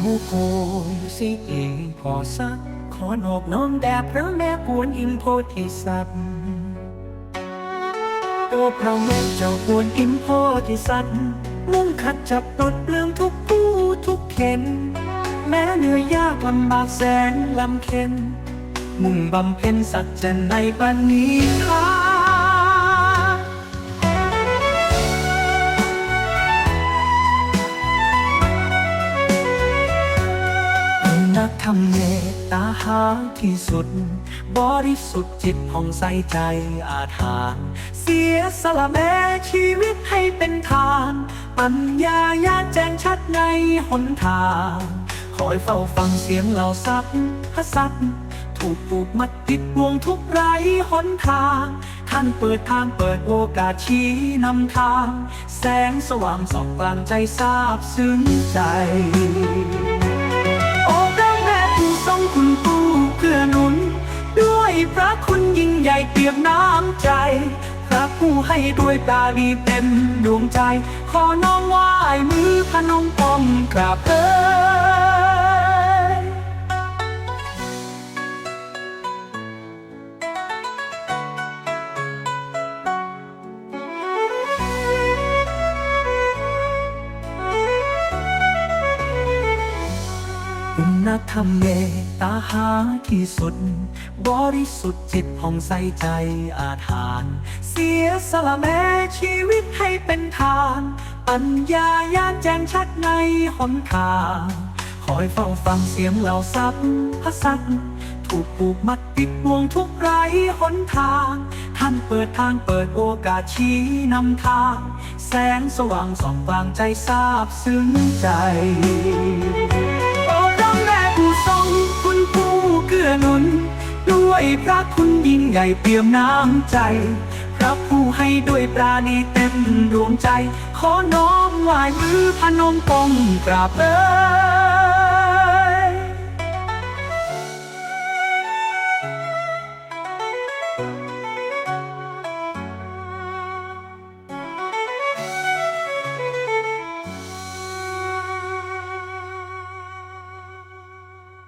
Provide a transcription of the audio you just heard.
ผู้โกสิเองพอสักขอนอบน้อมแด่พระแม่กวนอิมโพธิสัตว์ตัวพระแม่เจ้ากวนอิมโพธิสัตว์มุ่งขัดจับปลดเปลืองทุกผู้ทุกเข็น แม้เหนื่อยยากลำบากแสนลำเค็น มุ่งบำเพ็ญสัจจะในปันนี้คาำเมตตาหาที่สุด บริสุทธิ์จิตผ่องใสใจอาถรรพ์เสียสละแม้ชีวิตให้เป็นทาน ปัญญายาแจ้งชัดในหนทาง คอยเฝ้าฟังเสียงเหล่าสัตว์พสัตว์ถูกผูกมัดติดวงทุกไรหนทาง ท่านเปิดทางเปิดโอกาสชี้นำทาง แสงสว่างส่องกลางใจทราบซึ้งใจ เตียมน้ำใจรักผู้ให้ด้วยตาดีเต็มดวงใจ ขอน้องไหว้มือพนมปอมกราบเอ่ ณธรรมเมตตาหาที่สุด บริสุทธิ์จิตผ่องใสใจอาถรรพ์เสียสละแม้ชีวิตให้เป็นทาน ปัญญายานแจ้งชัดในหนทางคอยเฝ้าฟังเสียงเหล่าสัตว์พสัตถูกผูกมัดติดบ่วงทุกไรหนทาง ท่านเปิดทางเปิดโอกาสชี้นำทาง แสงสว่างส่องกลางใจทราบซึ้งใจ ด้วยพระคุณยิ่งใหญ่เปี่ยมน้ำใจ พระผู้ให้ด้วยปราณีเต็มดวงใจ ขอน้อมไหว้มือพนมปองกราบเอ